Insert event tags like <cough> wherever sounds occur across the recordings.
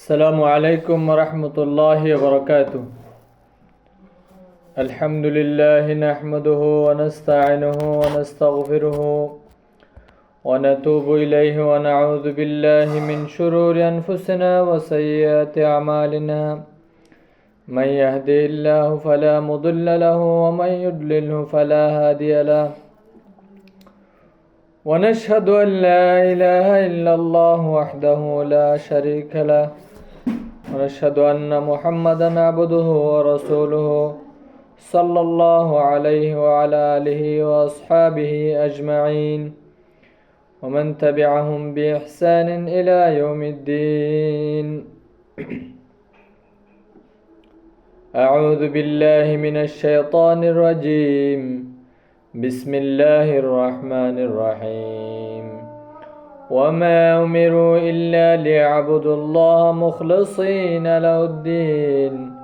السلام عليكم ورحمة الله وبركاته. الحمد لله نحمده ونستعينه ونستغفره ونتوب إليه ونعوذ بالله من شرور أنفسنا وسيئات أعمالنا. من يهدي الله فلا مضل له ومن يضلله فلا هادي له. ونشهد أن لا إله إلا الله وحده لا شريك له. ونشهد أن محمدا عبده ورسوله صلى الله عليه وعلى آله وأصحابه أجمعين. ومن تبعهم بإحسان إلى يوم الدين. أعوذ بالله من الشيطان الرجيم. بسم الله الرحمن الرحيم. وما أمروا إلا ليعبدوا الله مخلصين له الدين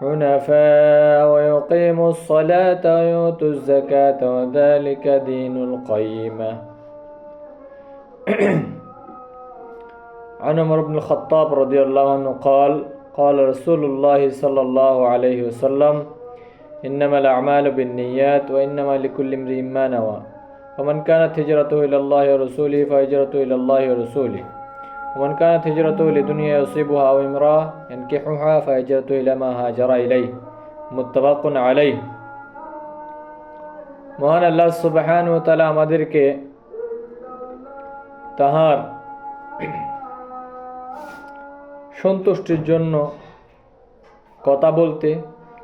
حنفاء ويقيموا الصلاة ويؤتوا الزكاة وذلك دين القيمة <clears throat> عن عمر بن الخطاب رضي الله عنه قال قال رسول الله صلى الله عليه وسلم إنما الأعمال بالنيات وإنما لكل امرئ ما نوى ومن كانت هجرته إلى الله ورسوله فهجرته إلى الله ورسوله ومن كانت هجرته لدنيا يصيبها أو امرأة ينكحها فهجرته إلى ما هاجر إليه متفق عليه মহান আল্লাহ সুবাহান ও তালা আমাদেরকে তাহার সন্তুষ্টির জন্য কথা বলতে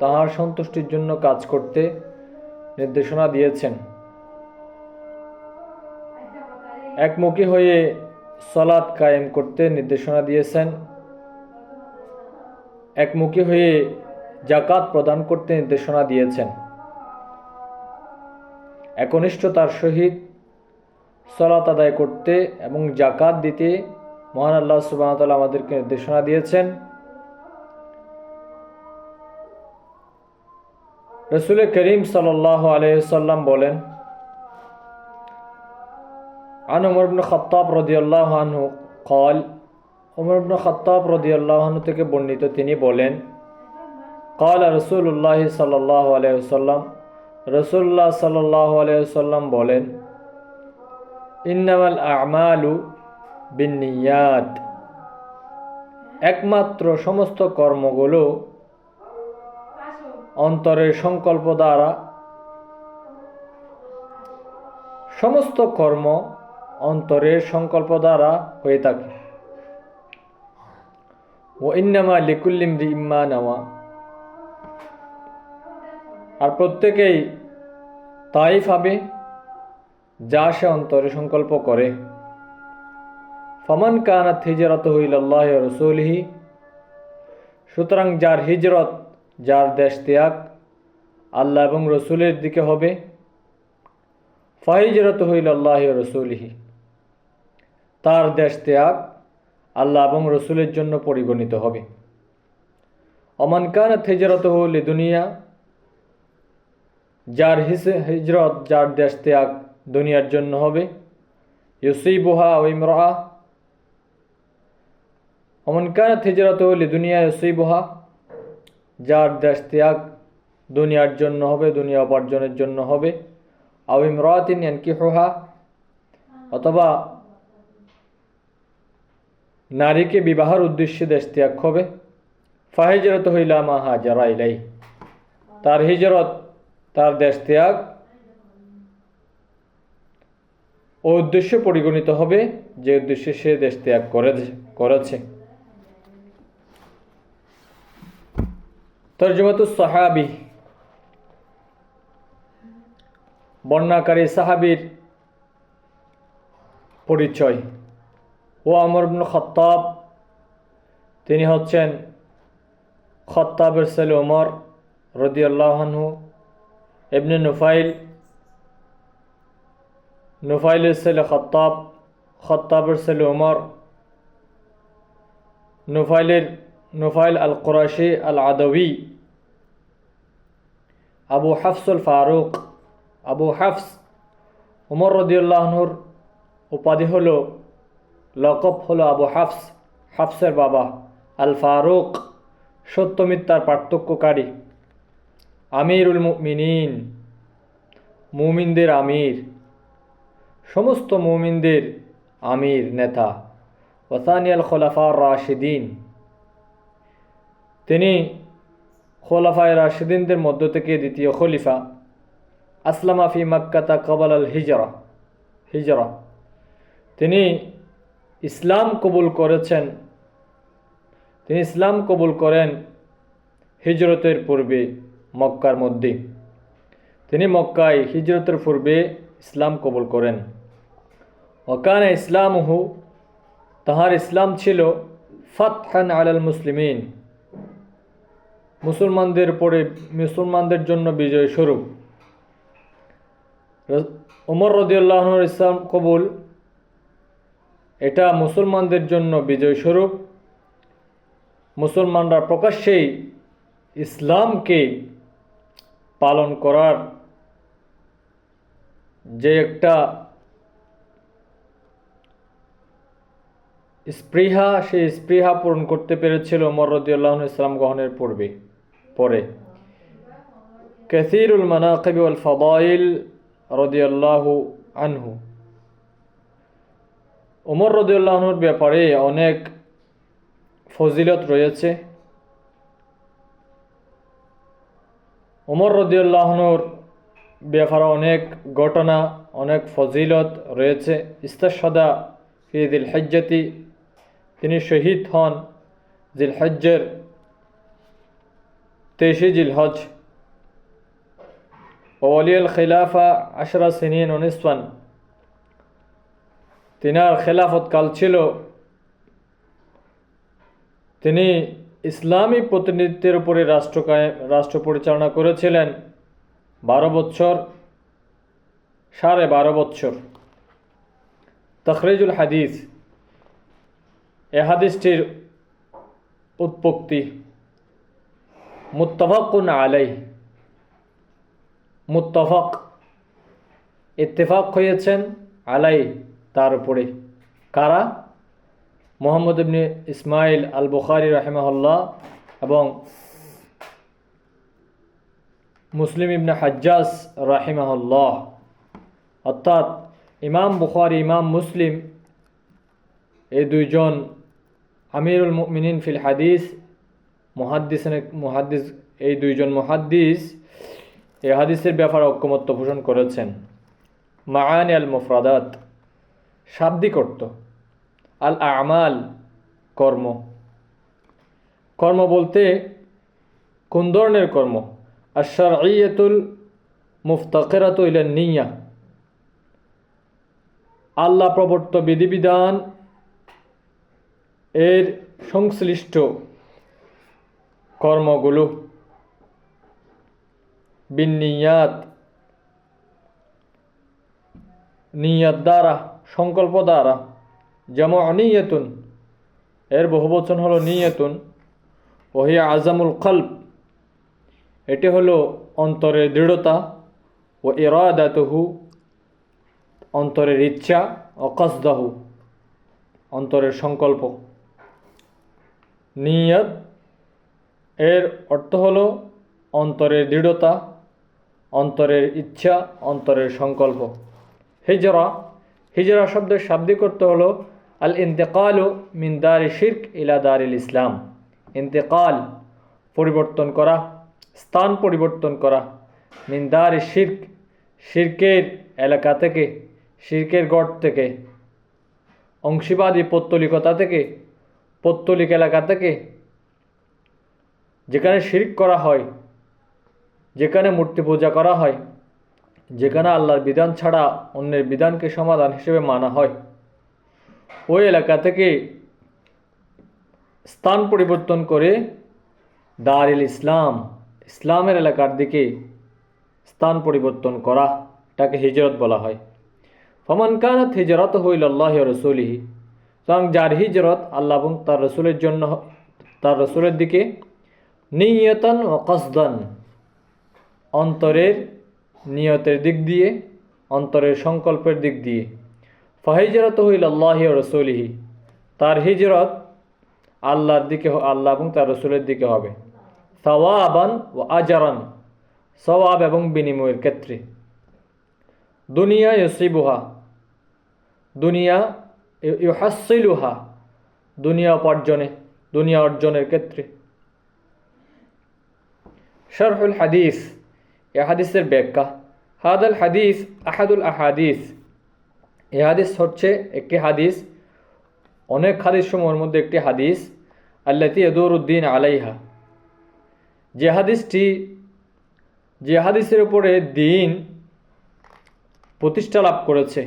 তাহার সন্তুষ্টির জন্য কাজ করতে নির্দেশনা দিয়েছেন একমুখী হয়ে সলাৎ কায়েম করতে নির্দেশনা দিয়েছেন। একমুখী হয়ে জাকাত প্রদান করতে নির্দেশনা দিয়েছেন। একনিষ্ঠতার সহিত সলাত আদায় করতে এবং জাকাত দিতে মহান আল্লাহ সুবাহতাল আমাদেরকে নির্দেশনা দিয়েছেন। রসুল করিম সাল্লাহ আলহাম বলেন عن عمر بن الخطاب رضي الله عنه قال عمر بن الخطاب رضي الله عنه থেকে বর্ণিত তিনি বলেন قال رسول الله صلى الله عليه وسلم রসুল্লাহ সাল্লাহ আলাইসাল্লাম বলেন ইন্নামাল আমালু বিনিয়াত একমাত্র সমস্ত কর্মগুলো অন্তরের সংকল্প দ্বারা সমস্ত কর্ম অন্তরের সংকল্প দ্বারা হয়ে থাকে। ও ইন্নামা লিকুল্লিম ইম্মা নেওয়া। আর প্রত্যেকেই তাই ভাবে যা সে অন্তরে সংকল্প করে। ফমান কানাত হিজরত হইল হইল্লাহ রসুলহি, সুতরাং যার হিজরত, যার দেশ ত্যাগ আল্লাহ এবং রসুলের দিকে হবে ফাহিজরত হইল আল্লাহ রসুলহি। তার দেশ ত্যাগ আল্লাহ এবং রসুলের জন্য পরিগণিত হবে। অমান কানাত হিজরত হইল দুনিয়া যার হিজরত, যার দেশ ত্যাগ দুনিয়ার জন্য হবে। ইউসিবুহা ইমরা অমন কানাত হিজরত হইলে দুনিয়া ইউসিবুহা, যার দেশ ত্যাগ দুনিয়ার জন্য হবে, দুনিয়া উপার্জনের জন্য হবে। আও ইমরাতিন ইয়ানকিহুহা, অথবা নারীকে বিবাহের উদ্দেশ্যে দেশ ত্যাগ হবে। ফাহিজরত হইলা মা হাজারা ইলাই তার হিজরত, তার দেশ ত্যাগ ও উদ্দেশ্য পরিগণিত হবে যে উদ্দেশ্যে সে দেশ ত্যাগ করেছে। তর্জমাত সাহাবি, বর্ণাকারী সাহাবির পরিচয়। ও আমর ইবনু খত্তাব, তিনি হচ্ছেন খত্তাবের ছেলে ওমর রদিয়াল্লাহানহু এমনি নুফাইল। নুফাইলের ছেলে খত্তাব, খত্তাবের ছেলে ওমর। নুফাইলের, নুফাইল আল কুরাশি আল আদবি আবু হাফসুল ফারুক আবু হাফস। উমর রদিউল্লাহনুর উপাধি হলো লকব হলো আবু হাফস, হাফসের বাবা। আল ফারুক সত্য মিথ্যার পার্থক্যকারী। আমিরুল মুমিনিন, মুমিনদের আমির। সমস্ত মুমিনদের আমির নেতা। ওসানিয়াল খোলাফা রাশিদিন। তিনি খোলাফায় রাশিদিনদের মধ্য থেকে দ্বিতীয় খলিফা। আসলামা ফি মাক্কাতা কবাল আল হিজরা হিজরা। তিনি ইসলাম কবুল করেছেন। তিনি ইসলাম কবুল করেন হিজরতের পূর্বে মক্কার মধ্যে। তিনি মক্কায় হিজরতের পূর্বে ইসলাম কবুল করেন। ওকানে ইসলামহু, তাহার ইসলাম ছিল ফাতহান আলাল মুসলিমিন। মুসলমানদের পরে মুসলমানদের জন্য বিজয় স্বরূপ। উমর রদিউল্লাহর ইসলাম কবুল এটা মুসলমানদের জন্য বিজয় স্বরূপ মুসলমানরা প্রকাশ্যেই ইসলামকে পালন করার যে একটা স্পৃহা, সেই স্পৃহা পূরণ করতে পেরেছিল উমর রদিউল্লাহ ইসলাম গ্রহণের পূর্বে, পরে। কাসিরুল মানাকিব ওয়াল ফাদাইল রদিয়াল্লাহু আনহু। উমর রদিউল্লাহর ব্যাপারে অনেক ফজিলত রয়েছে। উমর রদিউল্লাহনুর ব্যাপারে অনেক ঘটনা, অনেক ফজিলত রয়েছে। ইস্তাসদা ফি দিল হজ্জতি তিনি শহীদ হন জিল হজ্জের তেইশে জিল হজ ওলিয়াল খিলাফা আশরা সিনিন উনিসওয়ান তিনার খেলাফত কাল ছিল। তিনি ইসলামী প্রতিনিধিত্বের উপরে রাষ্ট্র রাষ্ট্র পরিচালনা করেছিলেন বারো বছর সাড়ে বারো বছর তখরিজুল হাদিস এ হাদিসটির উৎপত্তি মুত্তফাকুন আলাই মুত্তফাক ইত্তেফাক হয়েছেন আলাই তার উপরে। কারা? মোহাম্মদ ইবনে ইসমাইল আল বুখারি রাহেমাহুল্লাহ এবং মুসলিম ইবনে হাজ্জাস রাহিমাহুল্লাহ। অর্থাৎ ইমাম বুখারি, ইমাম মুসলিম এই দুইজন আমিরুল মিনিন ফিল হাদিস মুহাদ্দিস মুহাদ্দিস এই দুইজন মহাদ্দিস এই হাদিসের ব্যাপারে ঐক্যমত্য পোষণ করেছেন। মাআনি আল মুফরাদাত শাব্দিক অর্থ আল আমাল, কর্ম। কর্ম বলতে কোন ধরনের কর্ম? আশারঈয়াতুল মুফতাকিরাতু ইলা নিয়া। আল্লাহ প্রবর্ত বিধিবিধান এর সংশ্লিষ্ট কর্মগুলো। বিনিয়াত নিয়াত দ্বারা সংকল্প দ্বারা যেমন নিয়তুন এর বহুবচন হলো নিয়তুন ওহিয়া আজামুল কল্প এটি হলো অন্তরের দৃঢ়তা ও ইরাদাতহু, অন্তরের ইচ্ছা অকসদাহু অন্তরের সংকল্প। নিয়ত এর অর্থ হলো অন্তরের দৃঢ়তা, অন্তরের ইচ্ছা, অন্তরের সংকল্প। হিজরা হিজরা শব্দের শাব্দিক অর্থ হলো আল ইন্তেকাল মিন দার শির্ক ইলা দারিল ইসলাম। ইন্তেকাল, পরিবর্তন করা। স্থান পরিবর্তন করা। মিন দার শির্ক, শির্কের এলাকা থেকে, শির্কের গড় থেকে, অংশীবাদী পত্তলিকতা থেকে, পত্তলিক এলাকা থেকে। যেখানে শির্ক করা হয়, যেখানে মূর্তি পূজা করা হয় যেখানে আল্লাহর বিধান ছাড়া অন্যের বিধানকে সমাধান হিসেবে মানা হয়। ওই এলাকা থেকে স্থান পরিবর্তন করে দারিল ইসলাম, ইসলামের এলাকার দিকে স্থান পরিবর্তন করা তাকে হিজরত বলা হয়। ফমান কানাত হিজরত হইল আল্লাহ রসুলিহি, সুতরাং যার হিজরত আল্লাহ এবং তার রসুলের জন্য তার রসুলের দিকে নিয়তন ও কসদান অন্তরের নিয়তের দিক দিয়ে, অন্তরের সংকল্পের দিক দিয়ে। ফাহিজরত হইল আল্লাহ রসুলিহি, তার হিজরত আল্লাহর দিকে আল্লাহ এবং তার রসুলের দিকে হবে। সওয়াবান ও আজারান, সওয়াব এবং বিনিময়ের ক্ষেত্রে। দুনিয়া ইউসিবুহা, দুনিয়া ইউহাসিলুহা দুনিয়া উপার্জনে, দুনিয়া অর্জনের ক্ষেত্রে। শরহুল হাদিস এ হাদিসের ব্যাখ্যা। হাদাল হাদিস আহাদুল আহাদিস। এ হাদিস হচ্ছে একটি হাদিস, অনেক হাদিস সমূহের মধ্যে একটি হাদিস, আল্লাতি উদ্দিন আলাইহা। যে হাদিসটি, যে হাদিসের উপরে দিন প্রতিষ্ঠা লাভ করেছে,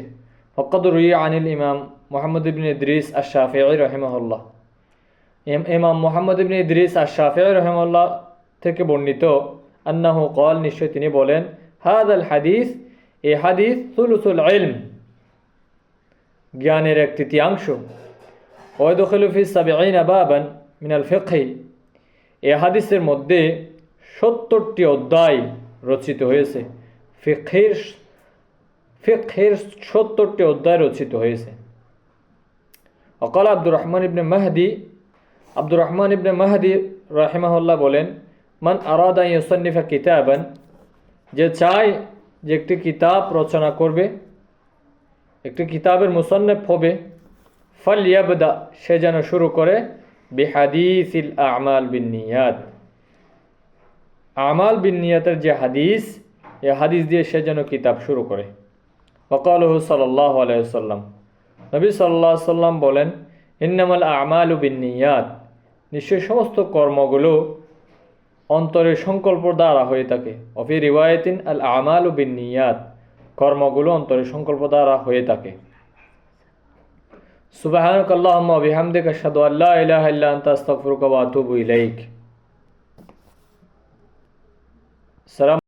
ফকদ রুই আনিল ইমাম মোহাম্মদ ইবিন ইদ্রিস আশাফি রহিমহল্লা ইমাম মোহাম্মদ ইবিন ইদ্রিস আশাফি রহিমল্লাহ থেকে বর্ণিত আন্নাহু কল নিশ্চয় তিনি বলেন হাদ আল হাদিস এ হাদিস সুলুসুল ইলম, জ্ঞানের এক তৃতীয়াংশ। ওয়দখলুফি সাবিআইন বাবান মিনাল ফিকহি, এ হাদিসের মধ্যে সত্তরটি অধ্যায় রচিত হয়েছে। ফিকহের ফিকহের সত্তরটি অধ্যায় রচিত হয়েছে। অকাল আব্দুর রহমান ইবনে মাহাদি, আব্দুর রহমান ইবনে মাহদি রাহিমাহুল্লাহ বলেন মান আরাদা ইউসন্নিফা কিতাবান, যে চায় যে একটি কিতাব রচনা করবে, একটি কিতাবের মুসন্নেফ হবে ফল ইয়াবদা সে যেন শুরু করে, বিহাদিসিল আমাল বিন নিয়াত। আমাল বিন নিয়াতের যে হাদিস এ হাদিস দিয়ে সে যেন কিতাব শুরু করে। ওকালহ সাল্লাহ আলাইসাল্লাম নবী সাল্লাহ সাল্লাম বলেন, ইন্নামাল আমাল বিন নিয়াত। নিশ্চয়ই সমস্ত কর্মগুলো অন্তরের সংকল্প দ্বারা হয়ে থাকে। অফি রিওয়ায়তিন আল আমাল বিন নিয়াদ কর্মগুলো অন্তরের সংকল্প দ্বারা হয়ে থাকে। সুবাহানক আল্লাহুম্মা বিহামদিকা আতুবু ইলাইক।